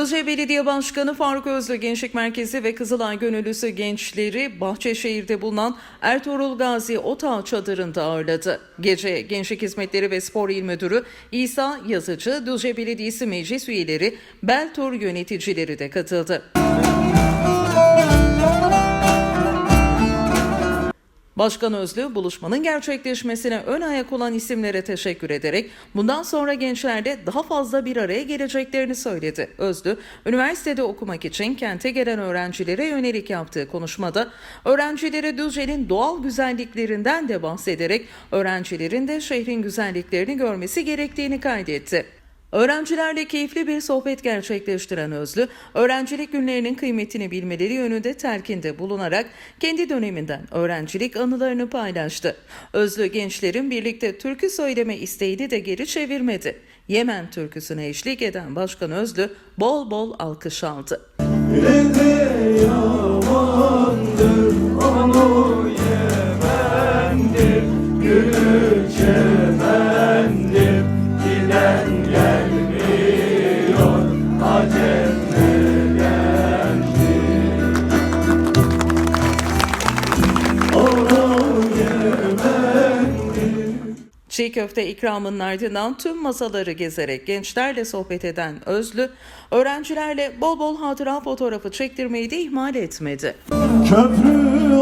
Düzce Belediye Başkanı Faruk Özlü Gençlik Merkezi ve Kızılay Gönüllüsü gençleri Bahçeşehir'de bulunan Ertuğrul Gazi Otağı çadırında ağırladı. Gece Gençlik Hizmetleri ve Spor İl Müdürü İsa Yazıcı, Düzce Belediyesi Meclis Üyeleri, Beltur yöneticileri de katıldı. Başkan Özlü buluşmanın gerçekleşmesine ön ayak olan isimlere teşekkür ederek bundan sonra gençlerle daha fazla bir araya geleceklerini söyledi. Özlü, üniversitede okumak için kente gelen öğrencilere yönelik yaptığı konuşmada öğrencilere Düzce'nin doğal güzelliklerinden de bahsederek öğrencilerin de şehrin güzelliklerini görmesi gerektiğini kaydetti. Öğrencilerle keyifli bir sohbet gerçekleştiren Özlü, öğrencilik günlerinin kıymetini bilmeleri yönünde telkinde bulunarak kendi döneminden öğrencilik anılarını paylaştı. Özlü gençlerin birlikte türkü söyleme isteğini de geri çevirmedi. Yemen türküsüne eşlik eden Başkan Özlü bol bol alkış aldı. Yamandır onu yemendir Çiğ köfte ikramının ardından tüm masaları gezerek gençlerle sohbet eden Özlü, öğrencilerle bol bol hatıra fotoğrafı çektirmeyi de ihmal etmedi. Köprü